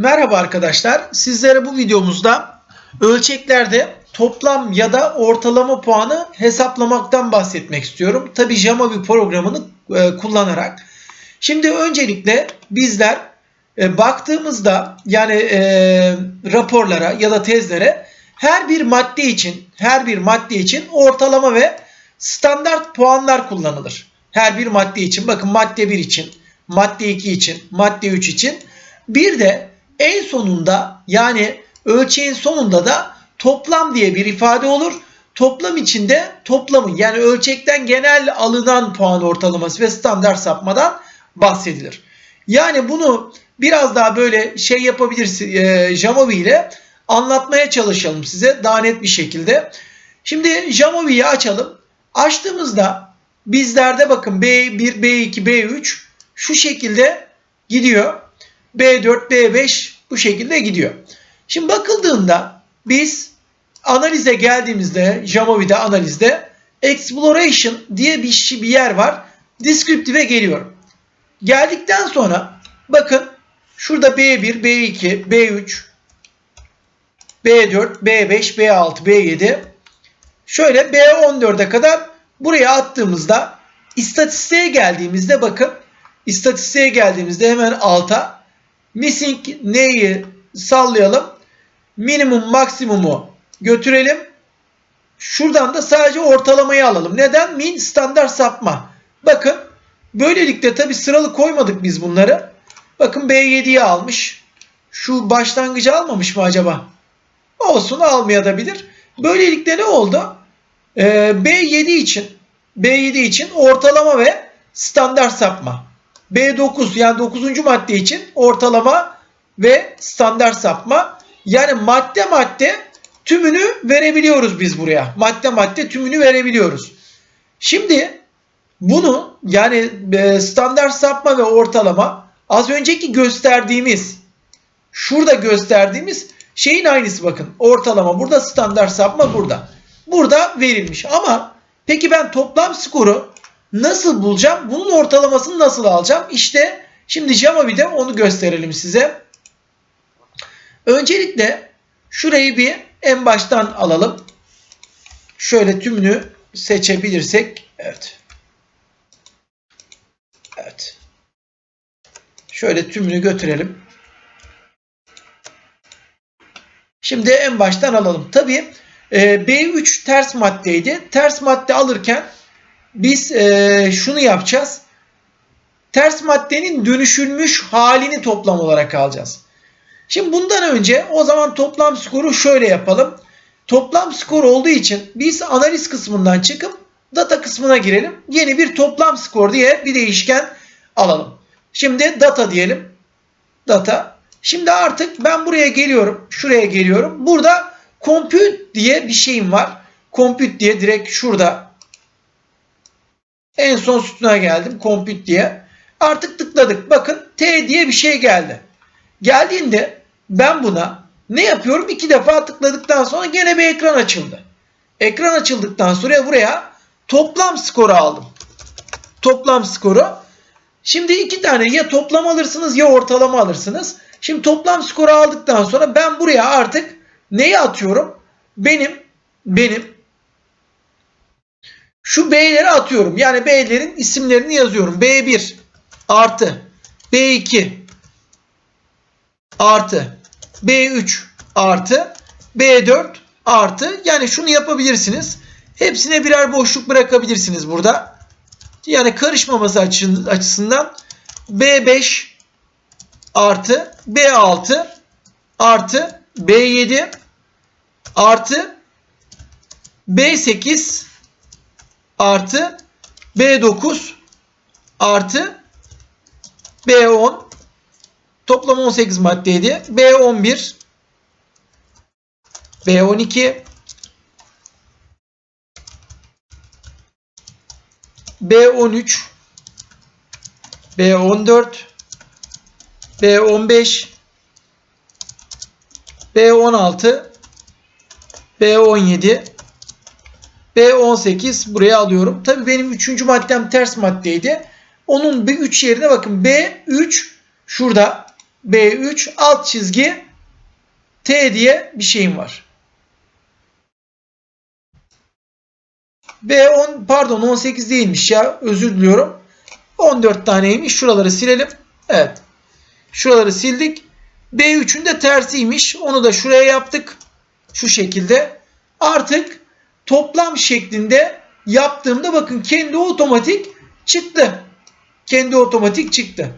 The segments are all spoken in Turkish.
Merhaba arkadaşlar. Sizlere bu videomuzda ölçeklerde toplam ya da ortalama puanı hesaplamaktan bahsetmek istiyorum. Tabi Jamavi programını e, kullanarak. Şimdi öncelikle bizler e, baktığımızda yani e, raporlara ya da tezlere her bir madde için her bir madde için ortalama ve standart puanlar kullanılır. Her bir madde için bakın madde 1 için, madde 2 için, madde 3 için bir de en sonunda yani ölçeğin sonunda da toplam diye bir ifade olur. Toplam içinde toplamı yani ölçekten genel alınan puan ortalaması ve standart sapmadan bahsedilir. Yani bunu biraz daha böyle şey yapabilirsin e, Jamovi ile anlatmaya çalışalım size daha net bir şekilde. Şimdi Jamovi'yi açalım. Açtığımızda bizlerde bakın B1, B2, B3 şu şekilde gidiyor. B4, B5 bu şekilde gidiyor. Şimdi bakıldığında biz analize geldiğimizde Jamovi'de analizde exploration diye bir, şey, bir yer var. Descriptive'e geliyorum. Geldikten sonra bakın şurada B1, B2, B3, B4, B5, B6, B7 şöyle B14'e kadar buraya attığımızda istatistiğe geldiğimizde bakın istatistiğe geldiğimizde hemen alta missing neyi sallayalım? Minimum maksimumu götürelim. Şuradan da sadece ortalamayı alalım. Neden? Min standart sapma. Bakın böylelikle tabi sıralı koymadık biz bunları. Bakın B7'yi almış. Şu başlangıcı almamış mı acaba? Olsun almayabilir böylelikle ne oldu? Ee, B7 için B7 için ortalama ve standart sapma. B9 yani 9. madde için ortalama ve standart sapma. Yani madde madde tümünü verebiliyoruz biz buraya. Madde madde tümünü verebiliyoruz. Şimdi bunu yani e, standart sapma ve ortalama az önceki gösterdiğimiz şurada gösterdiğimiz şeyin aynısı bakın. Ortalama burada standart sapma burada. Burada verilmiş ama peki ben toplam skoru nasıl bulacağım? Bunun ortalamasını nasıl alacağım? İşte şimdi Jamavi'de onu gösterelim size. Öncelikle şurayı bir en baştan alalım. Şöyle tümünü seçebilirsek. Evet. Evet. Şöyle tümünü götürelim. Şimdi en baştan alalım. Tabii B3 ters maddeydi. Ters madde alırken biz e, şunu yapacağız. Ters maddenin dönüşülmüş halini toplam olarak alacağız. Şimdi bundan önce o zaman toplam skoru şöyle yapalım. Toplam skor olduğu için biz analiz kısmından çıkıp data kısmına girelim. Yeni bir toplam skor diye bir değişken alalım. Şimdi data diyelim. Data. Şimdi artık ben buraya geliyorum. Şuraya geliyorum. Burada compute diye bir şeyim var. Compute diye direkt şurada en son sütuna geldim. Compute diye. Artık tıkladık. Bakın T diye bir şey geldi. Geldiğinde ben buna ne yapıyorum? İki defa tıkladıktan sonra gene bir ekran açıldı. Ekran açıldıktan sonra buraya toplam skoru aldım. Toplam skoru. Şimdi iki tane ya toplam alırsınız ya ortalama alırsınız. Şimdi toplam skoru aldıktan sonra ben buraya artık neyi atıyorum? Benim benim şu B'leri atıyorum. Yani B'lerin isimlerini yazıyorum. B1 artı B2 artı B3 artı B4 artı yani şunu yapabilirsiniz. Hepsine birer boşluk bırakabilirsiniz burada. Yani karışmaması açısından B5 artı B6 artı B7 artı B8 artı B9 artı B10 toplam 18 maddeydi. B11 B12 B13 B14 B15 B16 B17 B18 buraya alıyorum. Tabii benim üçüncü maddem ters maddeydi. Onun B3 yerine bakın B3 şurada B3 alt çizgi T diye bir şeyim var. B10 pardon 18 değilmiş ya özür diliyorum. 14 taneymiş. Şuraları silelim. Evet. Şuraları sildik. B3'ün de tersiymiş. Onu da şuraya yaptık. Şu şekilde. Artık toplam şeklinde yaptığımda bakın kendi otomatik çıktı. Kendi otomatik çıktı.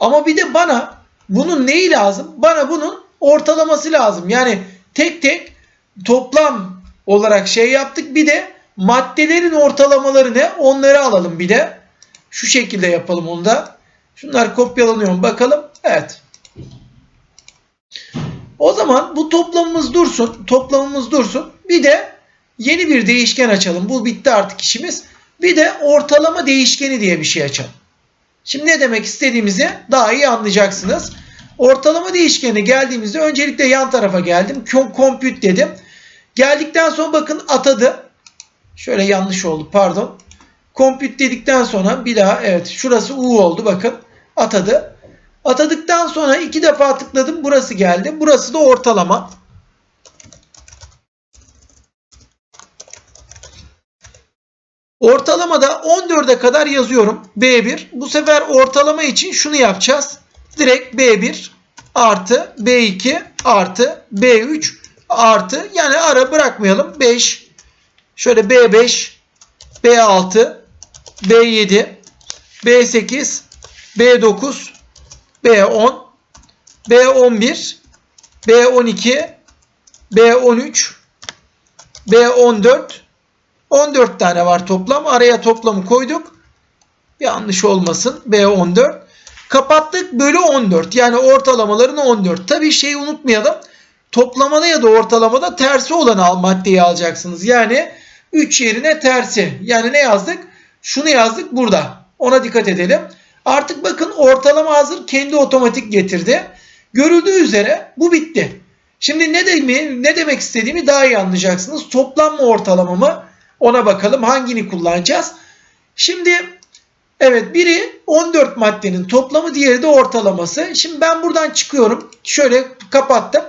Ama bir de bana bunun neyi lazım? Bana bunun ortalaması lazım. Yani tek tek toplam olarak şey yaptık. Bir de maddelerin ortalamaları ne? Onları alalım bir de. Şu şekilde yapalım onu da. Şunlar kopyalanıyor mu bakalım. Evet. O zaman bu toplamımız dursun. Toplamımız dursun. Bir de yeni bir değişken açalım. Bu bitti artık işimiz. Bir de ortalama değişkeni diye bir şey açalım. Şimdi ne demek istediğimizi daha iyi anlayacaksınız. Ortalama değişkeni geldiğimizde öncelikle yan tarafa geldim. Compute dedim. Geldikten sonra bakın atadı. Şöyle yanlış oldu pardon. Compute dedikten sonra bir daha evet şurası U oldu bakın. Atadı. Atadıktan sonra iki defa tıkladım. Burası geldi. Burası da ortalama. Ortalamada 14'e kadar yazıyorum. B1. Bu sefer ortalama için şunu yapacağız. Direkt B1 artı B2 artı B3 artı yani ara bırakmayalım. 5 şöyle B5 B6 B7 B8 B9 B10 B11 B12 B13 B14 14 tane var toplam. Araya toplamı koyduk. Yanlış olmasın. B14. Kapattık. Bölü 14. Yani ortalamaların 14. Tabii şeyi unutmayalım. Toplamada ya da ortalamada tersi olan al, maddeyi alacaksınız. Yani 3 yerine tersi. Yani ne yazdık? Şunu yazdık burada. Ona dikkat edelim. Artık bakın ortalama hazır. Kendi otomatik getirdi. Görüldüğü üzere bu bitti. Şimdi ne, demi, ne demek istediğimi daha iyi anlayacaksınız. Toplam mı ortalama mı? Ona bakalım hangini kullanacağız. Şimdi evet biri 14 maddenin toplamı diğeri de ortalaması. Şimdi ben buradan çıkıyorum. Şöyle kapattım.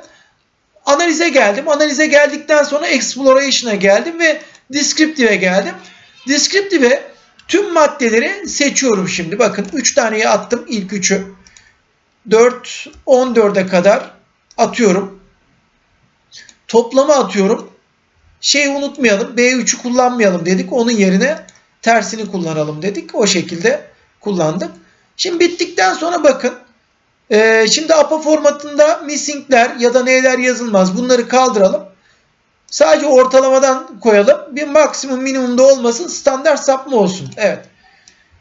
Analize geldim. Analize geldikten sonra exploration'a geldim ve descriptive'e geldim. Descriptive'e tüm maddeleri seçiyorum şimdi. Bakın 3 taneyi attım ilk 3'ü. 4 14'e kadar atıyorum. Toplamı atıyorum şeyi unutmayalım. B3'ü kullanmayalım dedik. Onun yerine tersini kullanalım dedik. O şekilde kullandık. Şimdi bittikten sonra bakın. E, şimdi APA formatında missingler ya da neler yazılmaz. Bunları kaldıralım. Sadece ortalamadan koyalım. Bir maksimum minimumda olmasın. Standart sapma olsun. Evet.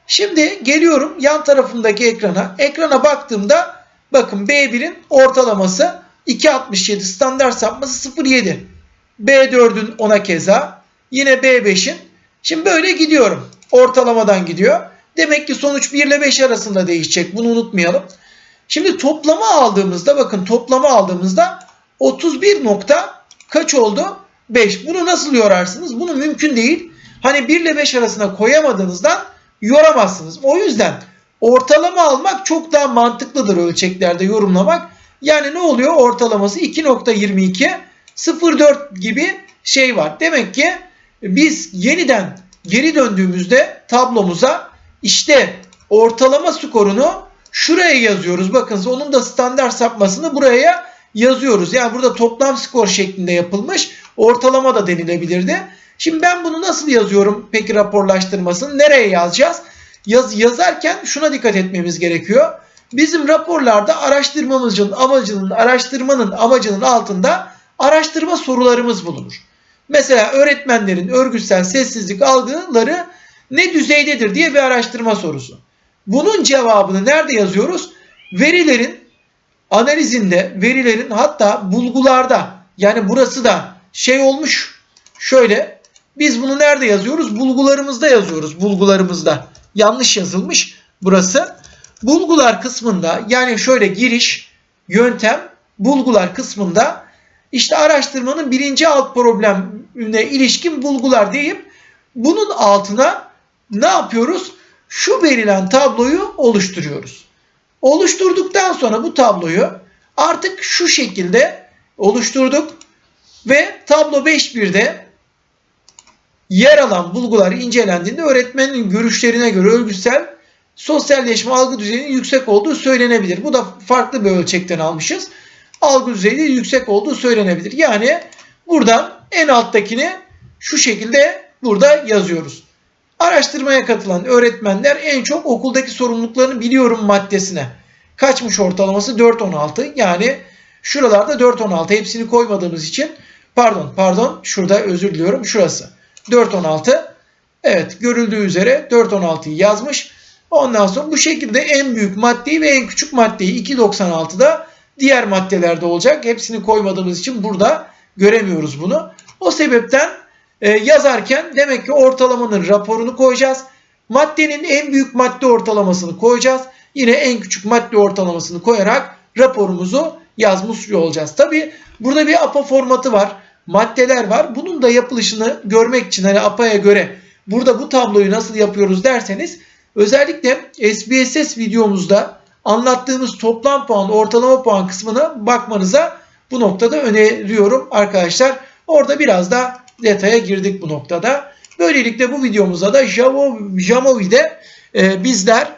Şimdi geliyorum yan tarafındaki ekrana. Ekrana baktığımda bakın B1'in ortalaması 2.67 standart sapması 0.7. B4'ün ona keza. Yine B5'in. Şimdi böyle gidiyorum. Ortalamadan gidiyor. Demek ki sonuç 1 ile 5 arasında değişecek. Bunu unutmayalım. Şimdi toplama aldığımızda bakın toplama aldığımızda 31 nokta kaç oldu? 5. Bunu nasıl yorarsınız? Bunu mümkün değil. Hani 1 ile 5 arasına koyamadığınızdan yoramazsınız. O yüzden ortalama almak çok daha mantıklıdır ölçeklerde yorumlamak. Yani ne oluyor? Ortalaması 2.22 0.4 gibi şey var. Demek ki biz yeniden geri döndüğümüzde tablomuza işte ortalama skorunu şuraya yazıyoruz. Bakın onun da standart sapmasını buraya yazıyoruz. Yani burada toplam skor şeklinde yapılmış. Ortalama da denilebilirdi. Şimdi ben bunu nasıl yazıyorum peki raporlaştırmasını? Nereye yazacağız? Yaz, yazarken şuna dikkat etmemiz gerekiyor. Bizim raporlarda araştırmamızın amacının, araştırmanın amacının altında araştırma sorularımız bulunur. Mesela öğretmenlerin örgütsel sessizlik algıları ne düzeydedir diye bir araştırma sorusu. Bunun cevabını nerede yazıyoruz? Verilerin analizinde, verilerin hatta bulgularda yani burası da şey olmuş şöyle biz bunu nerede yazıyoruz? Bulgularımızda yazıyoruz. Bulgularımızda. Yanlış yazılmış burası. Bulgular kısmında yani şöyle giriş, yöntem, bulgular kısmında işte araştırmanın birinci alt problemine ilişkin bulgular deyip bunun altına ne yapıyoruz? Şu verilen tabloyu oluşturuyoruz. Oluşturduktan sonra bu tabloyu artık şu şekilde oluşturduk ve tablo 5.1'de yer alan bulgular incelendiğinde öğretmenin görüşlerine göre örgütsel sosyalleşme algı düzeyinin yüksek olduğu söylenebilir. Bu da farklı bir ölçekten almışız. Algı düzeyi yüksek olduğu söylenebilir. Yani buradan en alttakini şu şekilde burada yazıyoruz. Araştırmaya katılan öğretmenler en çok okuldaki sorumluluklarını biliyorum maddesine. Kaçmış ortalaması 4.16 yani şuralarda 4.16 hepsini koymadığımız için pardon pardon şurada özür diliyorum şurası 4.16 evet görüldüğü üzere 4.16'yı yazmış. Ondan sonra bu şekilde en büyük maddeyi ve en küçük maddeyi 2.96'da diğer maddelerde olacak. Hepsini koymadığımız için burada göremiyoruz bunu. O sebepten e, yazarken demek ki ortalamanın raporunu koyacağız. Maddenin en büyük madde ortalamasını koyacağız. Yine en küçük madde ortalamasını koyarak raporumuzu yazmış olacağız. Tabi burada bir APA formatı var. Maddeler var. Bunun da yapılışını görmek için hani APA'ya göre burada bu tabloyu nasıl yapıyoruz derseniz özellikle SPSS videomuzda anlattığımız toplam puan, ortalama puan kısmına bakmanıza bu noktada öneriyorum arkadaşlar. Orada biraz da detaya girdik bu noktada. Böylelikle bu videomuzda da Jamovi'de e, bizler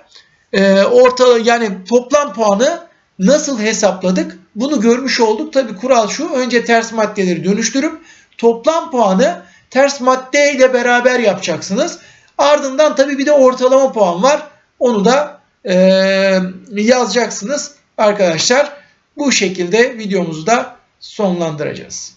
e, orta yani toplam puanı nasıl hesapladık? Bunu görmüş olduk. Tabi kural şu. Önce ters maddeleri dönüştürüp toplam puanı ters madde beraber yapacaksınız. Ardından tabi bir de ortalama puan var. Onu da e, yazacaksınız arkadaşlar. Bu şekilde videomuzu da sonlandıracağız.